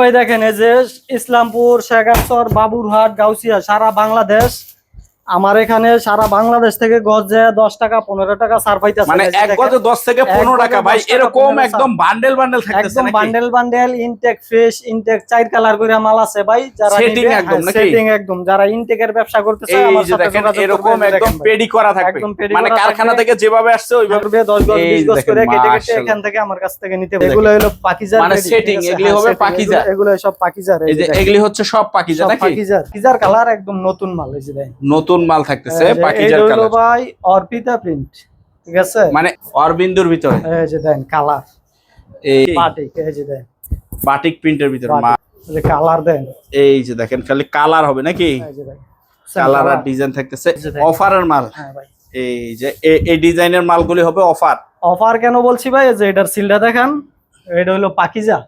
ভাই দেখেন এই যে ইসলামপুর শেখাচর বাবুরহাট গাউসিয়া সারা বাংলাদেশ। আমার এখানে সারা বাংলাদেশ থেকে গজে দশ টাকা পনেরো টাকা সার পাইতেছে। মানে এক গজে দশ থেকে পনেরো টাকা ভাই এরকম একদম বান্ডেল বান্ডেল থাকতেছে একদম bundle bundle intact fresh intact চার কালার করে মাল আছে ভাই যারা Setting একদম নাকি? সেটিং একদম। যারা ইনটেকের ব্যবসা করতেছে এই আমার সাথে যোগাযোগ এরকম একদম পেডি করা থাকবে। মানে কারখানা থেকে যেভাবে আসছে ওইভাবে 10 গজ 20 গজ করে কেটে কেটে এখান থেকে আমার কাছ থেকে নিতে দেখেন। এগুলো হলো পাকিজার মানে আছে? এগুলি হ্যাঁ, হবে setting, পাকিজা। এগুলো- সব পাকিজার এই যে এগুলি হচ্ছে সব পাকিজা সব নাকি? পাকিজার। পাকিজার কালার একদম নতুন মাল এই যে দেখেন। নতুন মাল থাকতেছে এই যে পাকিজার কালার ভাই অর্পিতা প্রিন্ট ঠিক আছে মানে অরবিন্দুর ভিতরে এই যে দেন কালার এই পাটিক এই যে দেন বাটিক প্রিন্টের ভিতরে মা- বাটিক। এই যে কালার দেন এই যে দেখেন খালি কালার হবে নাকি এই যে দেন কালার আর ডিজাইন থাকতেছে। অফারের মাল হ্যাঁ ভাই এই যে এই ডিজাইনের মালগুলি হবে অফার অফার কেন বলছি ভাই এই যে এটার সিলটা দেখান এটা হলো পাকিজা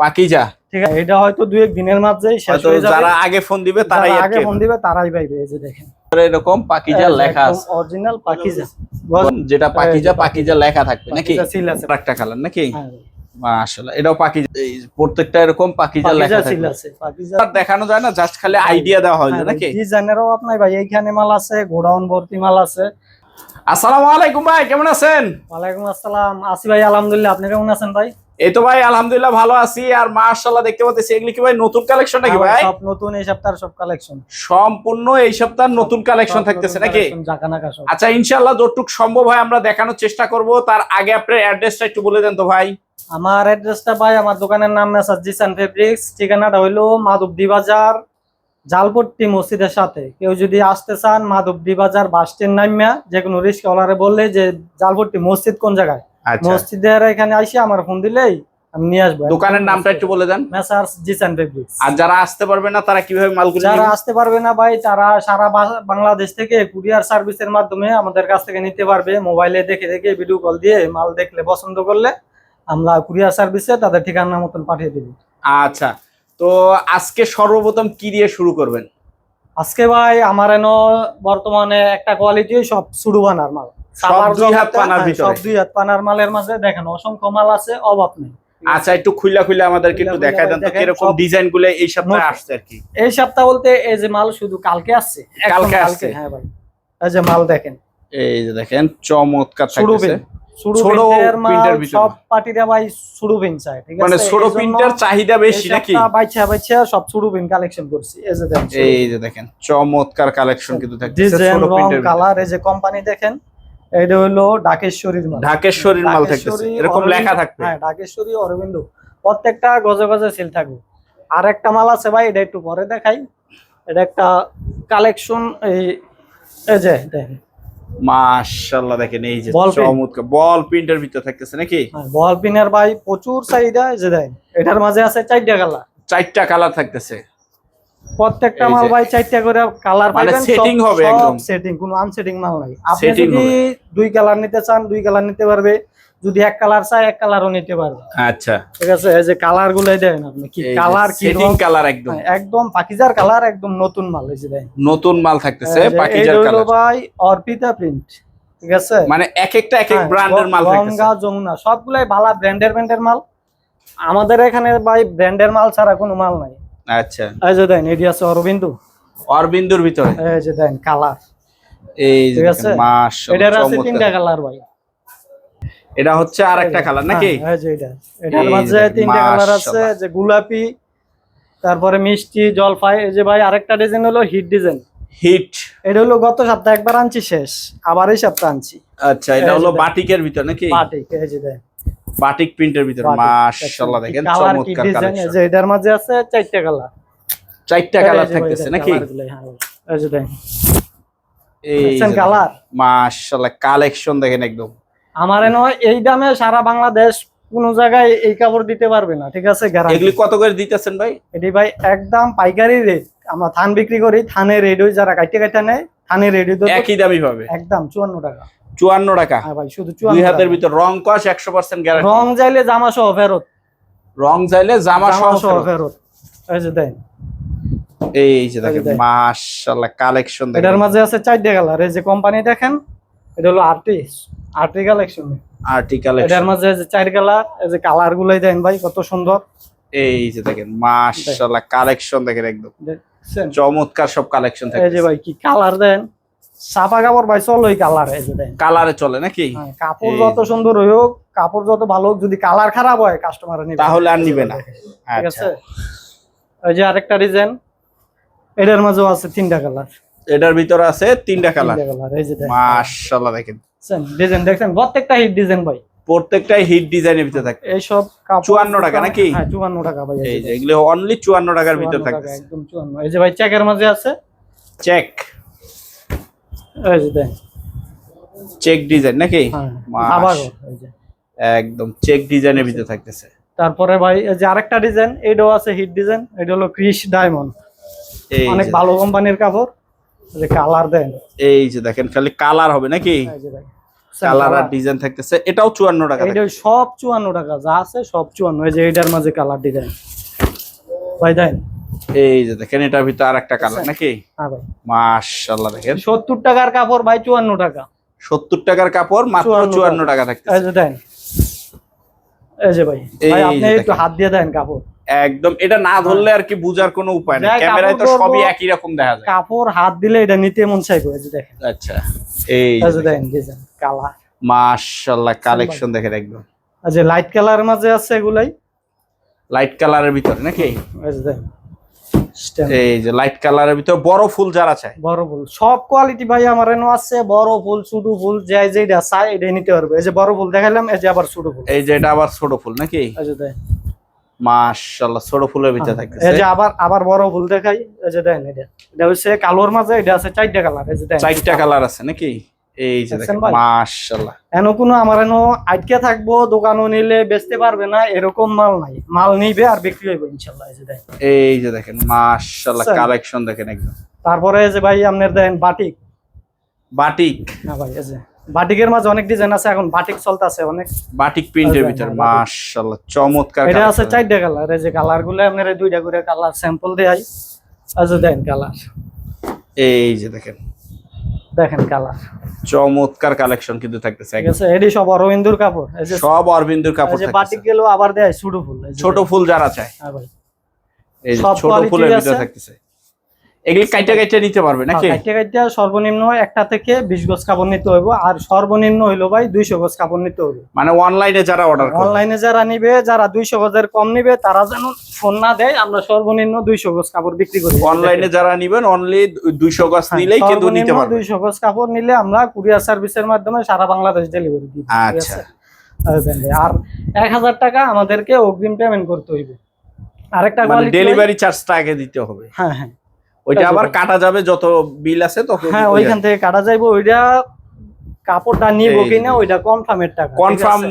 পাকিজা ঠিক আছে এটা হয়তো দুই এক দিনের মাঝেই শেষ হয়ে যাবে যারা আগে ফোন দিবে তারাই আগে ফোন দিবে তারাই পাইবে এই যে দেখেন এরকম পাকিজা লেখা আছে। অরিজিনাল পাকিজা। যেটা পাকিজা পাকিজা লেখা থাকবে নাকি? একটা কালার নাকি? হ্যাঁ। ভাই। মাশাআল্লাহ এটাও পাকিজা প্রত্যেকটা এরকম পাকিজা লেখা পাকিজা সিল থাকবে। আছে পাকিজা। দেখানো যায় না জাস্ট খালি আইডিয়া দেওয়া হয় হ্যাঁ নাকি? ডিজাইনেরও আপনার ভাই এইখানে মাল আছে গোডাউন ভর্তি মাল আছে। আসসালামু আলাইকুম ভাই কেমন আছেন? ওয়ালাইকুম আসসালাম। আসি ভাই আলহামদুলিল্লাহ আপনি কেমন আছেন ভাই? এই তো ভাই আলহামদুলিল্লাহ ভালো আছি। আর মাশাআল্লাহ দেখতে পাচ্ছি এগুলি কি ভাই নতুন কালেকশন নাকি ভাই? সব নতুন এই সপ্তাহের সব কালেকশন সম্পূর্ণ এই সপ্তাহ নতুন কালেকশন থাকতেছে নাকি? আচ্ছা ইনশাআল্লাহ যতটুক সম্ভব হয় আমরা দেখানোর চেষ্টা করব। তার আগে আপনার অ্যাড্রেসটা একটু বলে দেন তো ভাই। আমার অ্যাড্রেসটা ভাই আমার দোকানের নাম মেসাজ জিসান ফেব্রিক্স ঠিকানাটা হইল মাধবদী বাজার জালপট্টি মসজিদের সাথে। কেউ যদি আসতে চান মাধবদী বাজার বাস স্ট্যান্ড নামিয়া যে কোনো রিস্কওয়ালারে বললে যে জালপট্টি মসজিদ কোন জায়গায়? মসজিদের এখানে আইসে আমার ফোন দিলেই আমি নিয়ে আসব। দোকানের নামটা একটু বলে দেন। Messrs Zishan fabrics. আর যারা আসতে পারবে না তারা কীভাবে মালগুলো যারা আসতে পারবে না ভাই তারা সারা বাংলাদেশ থেকে কুরিয়ার সার্ভিসের মাধ্যমে আমাদের কাছ থেকে নিতে পারবে। মোবাইলে দেখে দেখে ভিডিও কল দিয়ে মাল দেখলে পছন্দ করলে আমরা কুরিয়ার সার্ভিসে তাদের ঠিকানা মতন পাঠিয়ে দেবো। আচ্ছা তো আজকে সর্বপ্রথম কি দিয়ে শুরু করবেন? আজকে ভাই আমার এন বর্তমানে একটা কোয়ালিটি সব সুডু বানার মাল। হ্যাঁ, আচ্ছা একটু আমাদেরকে একটু দেন তো কীরকম ডিজাইনগুলো এই সপ্তাহে আসছে আর কি। এই সপ্তাহ বলতে এই যে মাল শুধু কালকে আসছে কালকে আসছে। হ্যাঁ ভাই। এই যে মাল দেখেন। এই যে দেখেন চমৎকার। সব পার্টিরা ভাই ঠিক আছে? মানে ছোট প্রিন্টার চাহিদা বেশি নাকি? সপ্তাহ বাইছা বাইছা সব কালেকশন করছি এই যে দেখেন। এই যে দেখেন চমৎকার কালেকশন কিন্তু ছোট কালার এই যে কোম্পানি দেখেন এটা হলো ঢাকেশ্বরীর মাল। ঢাকেশ্বরীর মাল থাকতেছে। এরকম লেখা থাকবে। হ্যাঁ ঢাকেশ্বরী অরবিন্দ। প্রত্যেকটা গজে গজে সিল থাকবে। আর একটা মাল আছে ভাই এটা একটু পরে দেখাই। এটা একটা কালেকশন এই এই যে দেখেন। মাশাআল্লাহ দেখেন এই যে চমৎকার। বল প্রিন্টের ভিতরে থাকতেছে নাকি? হ্যাঁ, বল পিনের ভাই প্রচুর চাহিদা যে দেখেন। এটার মাঝে আছে চারটা কালার চারটা কালার থাকতেছে। প্রত্যেকটা মাল ভাই চারটা করে কালার পাবেন setting হবে একদম। সেটিং কোনো আনসেটিং মাল নাই। আপনি যদি দুই কালার নিতে চান দুই কালার নিতে পারবে। যদি এক কালার চাই এক কালারও নিতে পারবে। আচ্ছা। ঠিক আছে? এই যে কালার গুলাই দেন আপনি কি কালার কি সেটিং কালার একদম। হ্যাঁ, একদম পাকিজার কালার একদম নতুন মাল এই যে দেন নতুন মাল থাকতেছে এই পাকিজার এইটা হলো ভাই অর্পিতা প্রিন্ট ঠিক আছে? মানে এক একটা এক এক ব্র্যান্ডের মাল থাকতেছে। গঙ্গা যমুনা সবগুলাই ভালো ব্র্যান্ডের ব্র্যান্ডের মাল। আমাদের এখানে ভাই ব্র্যান্ডের মাল ছাড়া কোনো মাল নাই। আচ্ছা। এই যে দেন এটি আছে অরবিন্দু। অরবিন্দুর ভিতরে? এই যে দেন কালার। এই ঠিক আছে? এটার আছে তিনটা কালার ভাই। এটা হচ্ছে আর একটা কালার নাকি? হ্যাঁ, যে এটা। এটার মাঝে তিনটা কালার আছে যে গোলাপি তারপরে মিষ্টি জলপাই এই যে ভাই আরেকটা ডিজাইন হলো হিট ডিজাইন হিট এটা হলো গত সপ্তাহে একবার আনছি শেষ আবার এই সপ্তাহে আনছি। আচ্ছা এটা হলো বাটিকের ভিতর নাকি? বাটিক এই যে দেন। বাটিক প্রিন্টের ভিতর বাটিক। মাশাআল্লাহ দেখেন চমৎকার কালেকশন যে এটার মাঝে আছে চারটা কালার চারটা কালার থাকতেছে নাকি? হ্যাঁ। এই যে দেখেন। এই কালার? মাশাআল্লাহ কালেকশন দেখেন একদম। আমার এনে হয় এই দামে সারা বাংলাদেশ কোন জায়গায় এই কাপড় দিতে পারবে না ঠিক আছে? গ্যারান্টি এগুলি কত করে দিতেছেন ভাই? এটি ভাই একদম পাইকারি রেট আমরা থান বিক্রি করি থানে রেডি যারা কাইটে কাইটে নেয় থানে রেডি তো একই দামই পাবে। একদম চুয়ান্ন টাকা। চুয়ান্ন টাকা। হ্যাঁ ভাই শুধু দুই হাতের ভিতর রং কস একশো পার্সেন্ট গ্যারান্টি রং যাইলে জামা সহ ফেরত। রং চাইলে জামা সহ ফেরত। এই যে দেন। এই যে দেখেন। মাশাআল্লাহ কালেকশন এটার দেখেন মাঝে আছে চারটে কালার এই যে কোম্পানি দেখেন এটা হলো আর্টিস্ট আর্টি কালেকশন আর্টিকেল এটার মাঝে যে চার কালার এই যে কালার গুলাই দেন ভাই কত সুন্দর। এই যে দেখেন মাশাআল্লাহ কালেকশন দেখেন একদম? চমৎকার সব কালেকশন থাকে এই যে ভাই কি কালার দেন? সাপা কাপড় ভাই চলো ওই কালার এই কালারে চলে নাকি? হ্যাঁ, কাপড় যত সুন্দর হোক কাপড় যত ভালো হোক যদি কালার খারাপ হয় কাস্টমার তাহলে আর নিবে না। ঠিক আচ্ছা। আছে? ওই যে আরেকটা ডিজাইন এটার মাঝেও আছে তিনটা কালার এটার ভিতরে আছে তিনটা কালার এই যে দেখেন। মাশাআল্লাহ দেখেন। ডিজাইন দেখছেন? প্রত্যেকটা হিট ডিজাইন ভাই। প্রত্যেকটাই হিট ডিজাইনের ভিতরে থাকে। এইসব কাপড় 54 টাকা নাকি? হ্যাঁ চুয়ান্ন টাকা ভাই এই যে এগুলো অনলি চুয়ান্ন টাকার ভিতরে 54 টাকা, থাকতেছে। একদম চুয়ান্ন। এই যে ভাই চেকের মাঝে আছে? চেক এই চেক ডিজাইন নাকি? হ্যাঁ আবার একদম চেক ডিজাইনের ভিতরে থাকতেছে। তারপরে ভাই যে আরেকটা ডিজাইন এটাও আছে হিট ডিজাইন এটা হলো ক্রিস ডায়মন্ড এই অনেক ভালো কোম্পানির কাপড়। যে কালার দেন। এই যে দেখেন খালি কালার হবে নাকি? কালার আর ডিজাইন থাকতেছে। এটাও চুয়ান্ন টাকা এইটা সব চুয়ান্ন টাকা যা আছে সব চুয়ান্ন। এই যে এটার মাঝে কালার ডিজাইন ভাই দেন। এই যে দেখেন এটার ভিতরে আর একটা কালার নাকি? হ্যাঁ ভাই। মাশাআল্লাহ দেখেন। সত্তর টাকার কাপড় ভাই চুয়ান্ন টাকা। সত্তর টাকার কাপড় মাত্র 54 চুয়ান্ন টাকা দেন। এই যে ভাই ভাই আপনি একটু হাত দিয়ে দেন কাপড়। একদম এটা না ধরলে আর কি বুঝার কোনো উপায় নেই। ক্যামেরায় তো সবই একই রকম দেখা যায়। কাপড় হাত দিলে এটা নিতে মন চাইব এই যে দেখেন। আচ্ছা এই যে দেখেন। Design colour. মাশাআল্লাহ কালেকশন দেখেন একদম। এই যে লাইট কালারের মাঝে আছে এগুলাই। লাইট কালারের ভিতরে নাকি? এই যে দেখেন এই যে লাইট কালারের ভিতরে বড় ফুল যারা চায়। বড় ফুল। সব কোয়ালিটি ভাই আমার এনো আছে বড় ফুল ছোট ফুল যে যেটা চাই এটা নিতে পারবে। এই যে বড় ফুল দেখাইলাম এই যে আবার ছোট ফুল। এই যে এটা আবার ছোট ফুল নাকি? মাশাআল্লাহ ছোট ফুলের ভিতরে থাকতেছে। এই যে আবার আবার বড় ফুল দেখাই এই যে দেখেন এটা। এটা হচ্ছে কালোর মাঝে এটা আছে চারটা কালার এই যে চারটা কালার আছে নাকি? এই যে? মাশাআল্লাহ। এনো কোনো আমার এনো আটকে থাকব দোকানও নিলে বেচতে পারবে না এরকম মাল নাই। মাল নিবে আর বিক্রি হইবে ইনশাল্লাহ এই যে দেখেন। এই যে দেখেন মাশাআল্লাহ কালেকশন দেখেন একদম। তারপরে এই যে ভাই আপনার দেখেন বাটিক। বাটিক? না ভাই এই যে বাটিকের মাঝে অনেক ডিজাইন আছে এখন বাটিক চলতেছে অনেক। বাটিক প্রিন্টের ভিতর হ্যাঁ, মাশাআল্লাহ চমৎকার এটা আছে। চারটা কালার এই যে কালারগুলো আপনার দুইটা করে কালার স্যাম্পল দেয় আচ্ছা দেন কালার এই যে দেখেন দেখেন কালার চমৎকার কালেকশন কিন্তু থাকতেছে ঠিক। আছে এডি সব অরবিন্দুর কাপড় এই যে সব অরবিন্দুর এই কাপড় যে থাকতেছে। বাটিক গেলেও আবার দেয় ছোট ফুল ছোট ফুল যারা চায়। হ্যাঁ ভাই। এই ছোট ফুলের ভিতরে থাকতেছে। এগুলি কাইটা কাইটা নিতে পারবে নাকি? কাইটে কাইটে সর্বনিম্ন একটা থেকে বিশ গজ কাপড় নিতে হইব আর সর্বনিম্ন হইল ভাই দুইশো গজ কাপড় নিতে হইব। মানে অনলাইনে যারা অর্ডার করে অনলাইনে যারা নিবে যারা দুইশো গজের কম নিবে তারা যেন ফোন না দেয় আমরা সর্বনিম্ন দুইশো গজ কাপড় বিক্রি করি। অনলাইনে যারা নিবেন অনলি দুইশো গজ নিলেই কিন্তু নিতে পারবে। দুইশো গজ কাপড় নিলে আমরা কুরিয়ার সার্ভিসের মাধ্যমে সারা বাংলাদেশ ডেলিভারি দিই আচ্ছা। আর দেন ভাই, আর এক হাজার টাকা আমাদেরকে অগ্রিম পেমেন্ট করতে হইবে। আরেকটা মানে ডেলিভারি চার্জটা আগে দিতে হবে। হ্যাঁ হ্যাঁ। ওইটা আবার কাটা যাবে যত বিল আছে তখন হ্যাঁ ওইখান থেকে কাটা যাইবো ওইটা কাপড়টা নিবো কিনা ওইটা কনফার্মের টাকা কনফার্ম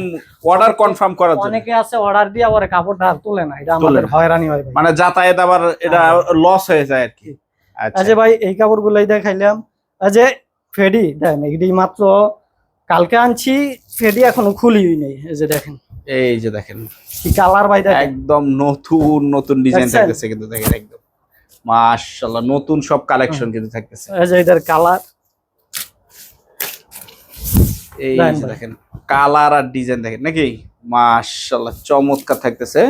অর্ডার কনফার্ম করার জন্য। অনেকে আছে অর্ডার দিয়ে আবার কাপড়টা আর তোলে না এটা আমাদের হয়রানি হয় মানে যাতায়াত আবার এটা হ্যাঁ। লস হয়ে যায় আর কি। আচ্ছা। আচ্ছা ভাই এই কাপড়গুলাই দেখাইলাম। আচ্ছা ফেডি দেখেন এটি মাত্র কালকে আনছি ফেডি এখনও খুলি নেই এই যে দেখেন। এই যে দেখেন। কি কালার ভাই দেখেন। একদম নতুন নতুন ডিজাইন? থাকতেছে কিন্তু দেখেন একদম। মাশাআল্লাহ নতুন সব কালেকশন কিন্তু থাকতেছে। এই যে এটার কালার এই দেখেন কালার আর ডিজাইন দেখেন নাকি? মাশাআল্লাহ চমৎকার থাকতেছে।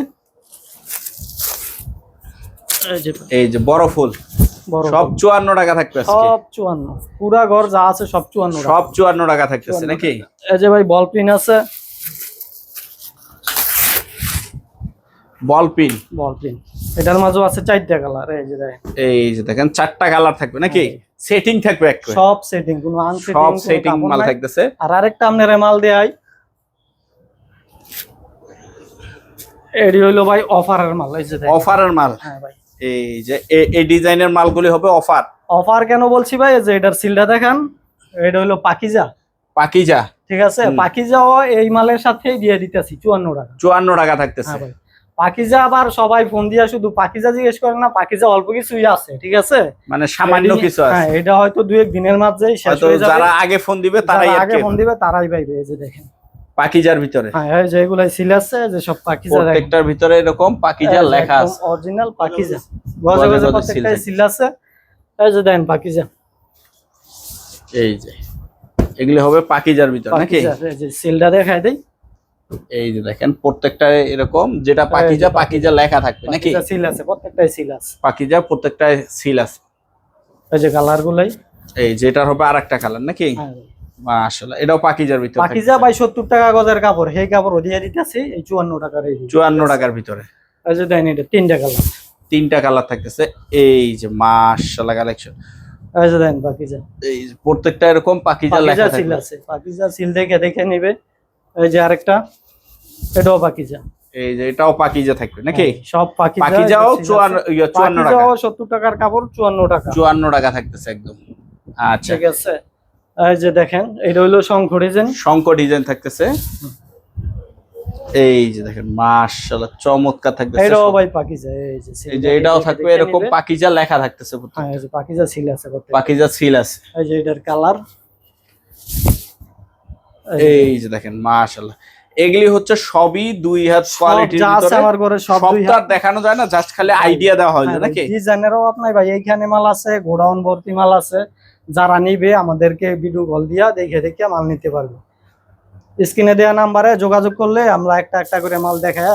এই যে বড় ফুল সব চুয়ান্ন টাকা থাকতেছে সব চুয়ান্ন। পুরা ঘর যা আছে সব চুয়ান্ন। সব চুয়ান্ন টাকা থাকতেছে নাকি? এই যে ভাই বল পিন আছে। বল পিন বল পিন এটার মাঝেও আছে চারটা কালার এই যে দেখেন। এই যে দেখেন চারটা কালার থাকবে নাকি? সেটিং থাকবে এক সব সেটিং কোনো আনসেটিং সব সেটিং মাল থাকতেছে। আর আরেকটা আপনার মাল দেয় এডি হইল ভাই অফারের মাল এই যে দেখেন। অফারের মাল? হ্যাঁ ভাই। এই যে এই ডিজাইনের মালগুলি হবে অফার অফার কেন বলছি ভাই? এই যে এটার সিলটা দেখান। এটা হইল পাকিজা। পাকিজা। ঠিক আছে। পাকিজাও এই মালের সাথেই দিয়ে দিতেছি চুয়ান্ন টাকা। চুয়ান্ন টাকা থাকতেছে। হ্যাঁ ভাই। পাকিজা আবার সবাই ফোন দিয়া শুধু পাকিজা জিজ্ঞেস করে না পাকিজা অল্প কিছুই আছে ঠিক আছে? মানে সামান্য কিছু আছে। হ্যাঁ এটা হয়তো দুই এক দিনের মাঝেই শেষ হয়ে যাবে। যারা আগে ফোন দিবে তারাই আগে ফোন দিবে তারাই পাইবে এই যে দেখেন। পাকিজার ভিতরে। হ্যাঁ এই যে সিল আছে যে সব পাকিজা দেখেন প্রত্যেকটার ভিতরে এরকম পাকিজা লেখা আছে। অরিজিনাল পাকিজা। গজে গজে seal সিল আছে। এই যে দেন পাকিজা। এই যে। এগুলি হবে পাকিজার ভিতরে নাকি? পাকিজা সিলটা দেখাই দেই। এই যে দেখেন প্রত্যেকটা এরকম যেটা পাকিজা পাকিজা। লেখা থাকবে নাকি? সিল আছে প্রত্যেকটাই সিল আছে। পাকিজা প্রত্যেকটা সিল আছে। এই যে কালার গুলাই এই যেটার হবে আর একটা কালার নাকি? মাশাআল্লাহ এটাও পাকিজার ভিতরে পাকিজা বাই সত্তর টাকা গজের কাপড় সেই কাপড় দিয়ে দিতেছি এই চুয়ান্ন টাকার এই চুয়ান্ন টাকার ভিতরে। এই যে দেন এটা তিনটা কালার। তিনটা কালার থাকতেছে এই যে মাশাআল্লাহ কালেকশন এই যে দেন পাকিজা। এই প্রত্যেকটা এরকম পাকিজা লেখা পাকিজা সিল আছে পাকিজা সিল দেখে দেখে নেবে। এই যে আরেকটা। এটাও পাকিজা। এই যে এটাও পাকিজা থাকবে নাকি? সব পাকিজা পাকিজাও চুয়ান্ন ইয়া, চুয়ান্ন টাকা। পাকিজাও সত্তর টাকার কাপড় চুয়ান্ন টাকা। চুয়ান্ন টাকা থাকতেছে একদম। আচ্ছা। ঠিক আছে। এই যে দেখেন এটা হইল শঙ্খ ডিজাইন। শঙ্খ ডিজাইন থাকতেছে। এই যে দেখেন মাশাআল্লাহ চমৎকার থাকতেছে। এটাও ভাই পাকিজা এই যে এই যে এটাও থাকবে এরকম পাকিজা লেখা থাকতেছে। হ্যাঁ এই যে পাকিজা সিল আছে পাকিজা সিল আছে। এই যে এটার কালার। এই যে দেখেন মাশাআল্লাহ। এগুলি হচ্ছে সবই দুই হাত কোয়ালিটির ভিতরে। আমার ঘরে সব দেখানো যায় না জাস্ট খালি আইডিয়া দেওয়া হয় যে নাকি? ডিজাইনেরও আপনার ভাই এইখানে মাল আছে গোডাউন ভর্তি মাল আছে। যারা নিবে আমাদেরকে ভিডিও কল দিয়া দেখে দেখে মাল নিতে পারবে। স্ক্রিনে দেওয়া নাম্বারে যোগাযোগ করলে আমরা একটা একটা করে মাল দেখায়